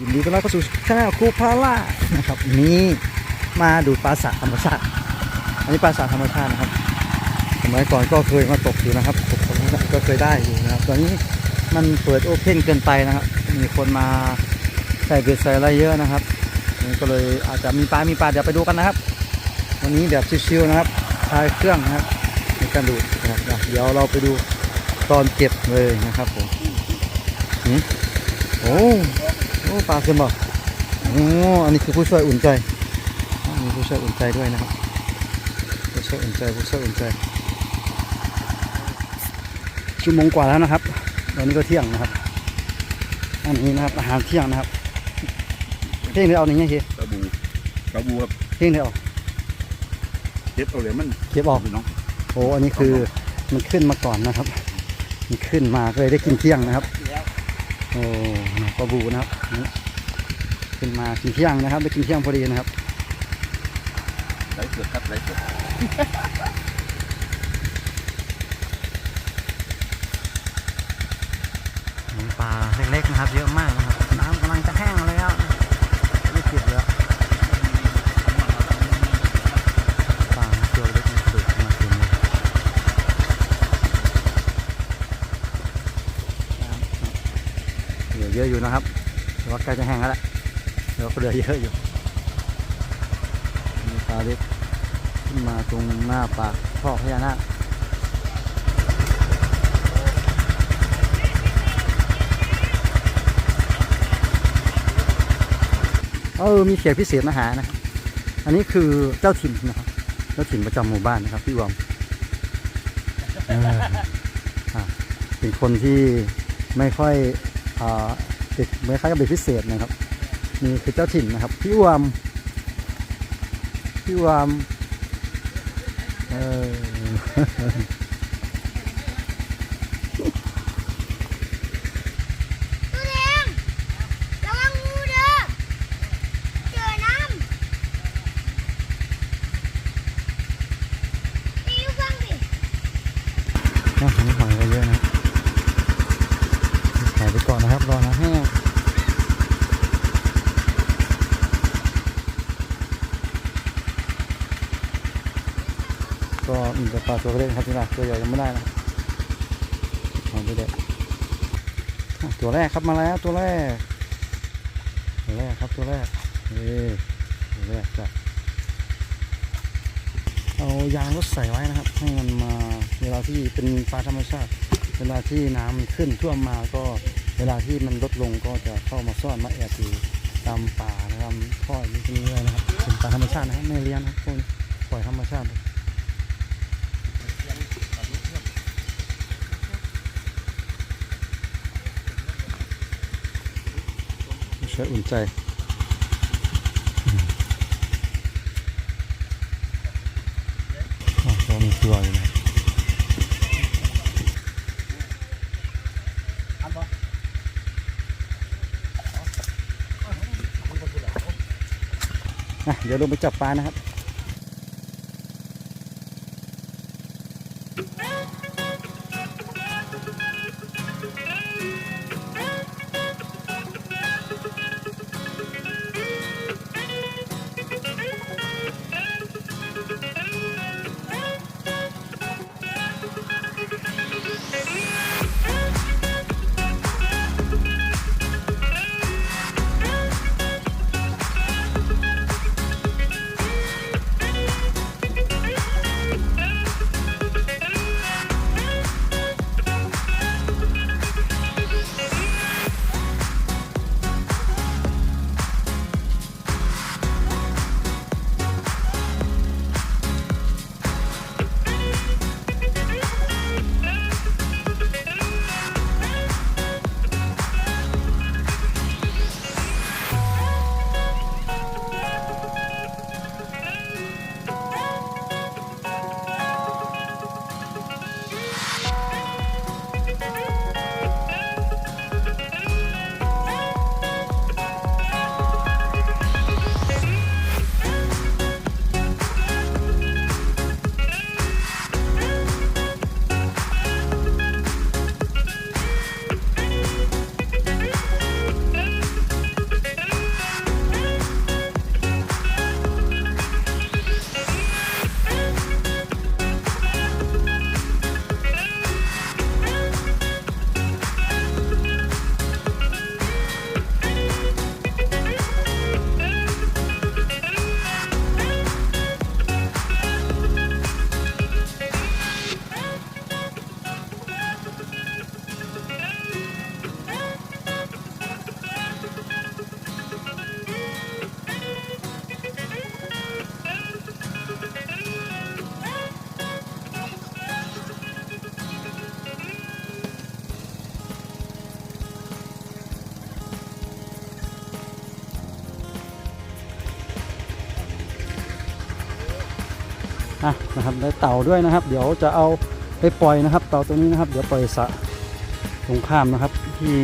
ยินดีต้อนรับเข้าสู่ช่องครูพาล่านะครับนี่มาดูปลาสระธรรมชาติ อันนี้ปลาสระธรรมชาตินะครับสมัยก่อนก็เคยมาตกอยู่นะครับตกก็เคยได้อยู่นะครับตอนนี้มันเปิดโอเพ่นเกินไปนะครับ มีคนมาใส่เบ็ดใส่อะไรเยอะนะครับก็เลยอาจจะมีปลา มีปลาเดี๋ยวไปดูกันนะครับ วันนี้แบบชิวๆนะครับทายเครื่องนะครับในการดูดนะครับเดี๋ยวเราไปดูตอนเก็บเลยนะครับผมหืมโอ้ โอ้ปลาขึ้นบ่โอ้อันนี้คือผู้ช่วยอุ่นใจอ๋อมีผู้ช่วยอุ่นใจด้วยนะครับผู้ช่วยอุ่นใจผู้ช่วยอุ่นใจชั่วโมงกว่าแล้วนะครับตอนนี้ก็เที่ยงนะครับ อันนี้นะครับอาหารเที่ยงนะครับเที่ยงเดี๋ยวเอาอย่างเงี้ยเฮียกระบูกระบูครับเที่ยงเดี๋ยวเอาเก็บเอาเลยมันเก็บออกพี่น้องโอ้อันนี้คือมันขึ้นมาก่อนนะครับ มันขึ้นมาก็เลยได้กินเที่ยงนะครับโอ้ ปลาบูนะครับนี่ขึ้นมากินเที่ยงนะครับได้กินเที่ยงพอดีนะครับไหลเสือครับไหลเสือปลาเล็กๆนะครับเยอะมากนะครับ น้ำกำลังจะแห้งแล้วไม่เก็บแล้วปลาตัวเล็กมันกระโดดมาเต็มเลย เหลือเยอะอยู่นะครับแต่ว่าใกล้จะแห้งแล้วแหละเดี๋ยวก็เหลือเยอะอยู่มีปลาเล็กขึ้นมาตรงหน้าปากท่อพญานาคเออมีเขียดพิเศษมาหานะ อันนี้คือเจ้าถิ่นนะครับ เจ้าถิ่นประจำหมู่บ้านนะครับพี่วอมเอออะเป็นคนที่ไม่ค่อยอ่า เด็กไม่ค่อยกับเด็กพิเศษนะครับนี่คือเจ้าถิ่นนะครับ พี่วอมพี่วอมเออตัวแดงระวังงูเด้อเจอน้ำนี่ลูกฟังดิน่าหอยหอยไว้เยอะนะถ่าย ไปก่อนนะครับรอน้ำแห้งก็มีแต่ปลาตัวเล็กนะครับที่ร้าตัวใหญ่ยังไม่ได้นะเอาไปเด็ดตัวแรกครับมาแล้วตัวแรกตัวแรกครับตัวแรกเอ้ตัวแรกจ้ะเอายางรถใส่ไว้นะครับ ให้มันมาเวลาที่เป็นปลาธรรมชาติ เวลาที่น้ำมันขึ้นท่วมมาก็ เวลาที่มันลดลงก็จะเข้ามาซ่อนมาแอบอยู่ตามป่านะครับท่อนี้ตรงนี้เลยนะครับเป็นปลาธรรมชาตินะครับไม่เลี้ยงนะครับพวกนี้ปล่อยธรรมชาติเลยช่อุ่นใจอ๋อก็มีตัวอยู่นะครับ อะ เดี๋ยวลงไปจับปลานะครับ อะนะครับได้เต่าด้วยนะครับ เดี๋ยวจะเอาไปปล่อยนะครับ เต่าตัวนี้นะครับเดี๋ยวปล่อยสะตรงข้ามนะครับ ที่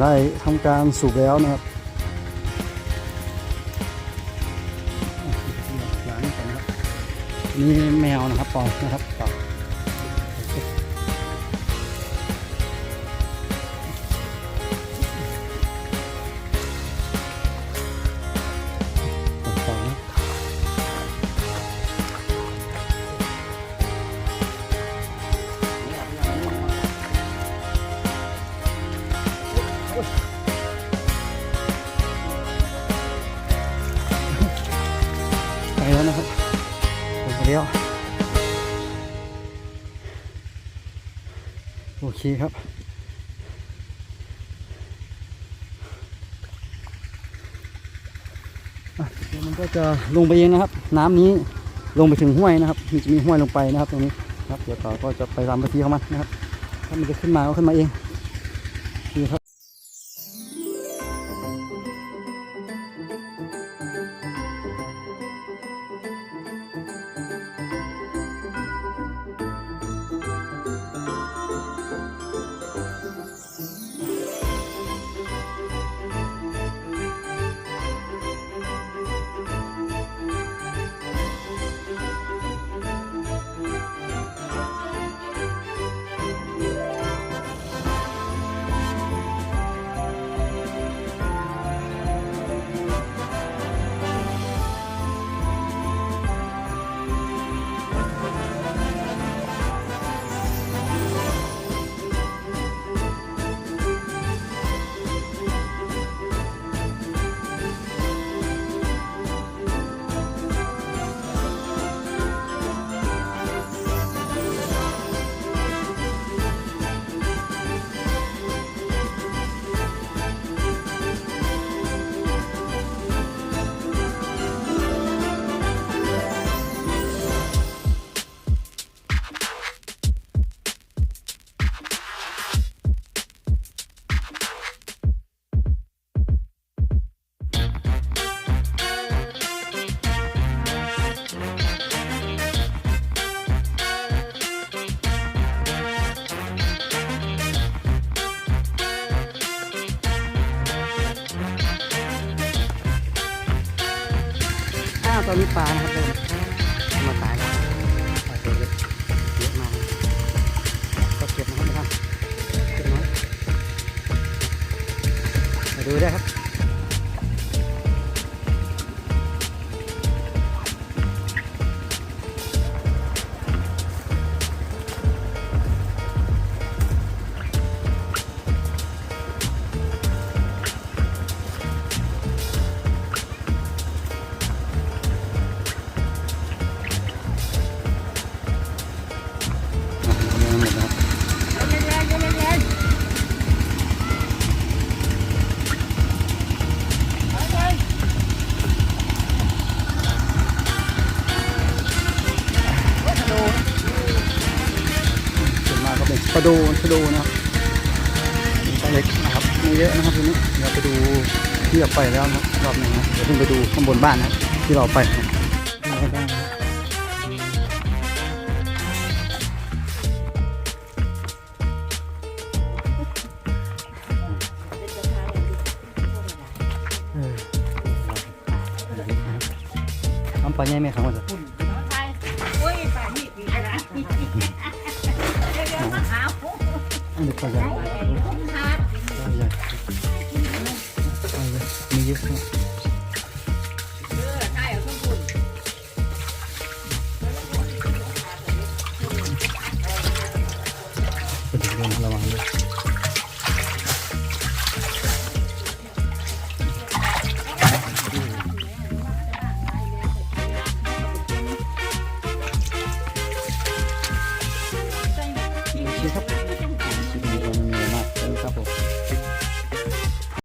ได้ทำการสูบแล้วนะครับหลังก่อนนะครับนี่แมวนะครับปล่อยนะครับ แล้วนะครับไปแล้ว โอเคครับ เดี๋ยวมันก็จะลงไปเองนะครับ น้ำนี้ลงไปถึงห้วยนะครับมันจะมีห้วยลงไปนะครับตรงนี้ครับ เดี๋ยวต่อก็จะไปตามพื้นที่ของมันนะครับ ถ้ามันจะขึ้นมาก็ขึ้นมาเอง อ้าวตอนนี้ปลานะครับเดินมาตายแล้วปลาตัวเล็กเยอะมากก็เก็บนะครับไม่ทันเก็บน้อยมาดูได้ครับ เป็นปลาโดปลาโดนะครับปลาเล็กนะครับไม่เยอะนะครับทีนี้เดี๋ยวไปดูที่เราไปแล้วนะรอบหนึ่งนะเดี๋ยวขึ้นไปดูข้างบนบ้านนะที่เราไปเออน้ำปลาใหญ่ไหมครับว่าจะอุ้ยป่านี่ปีกระดาษ อันนี้ปลาใหญ่ปลาใหญ่ปลาใหญ่มีเยอะนะใช่เอากคนไปถึงเรื่องระวังด้วย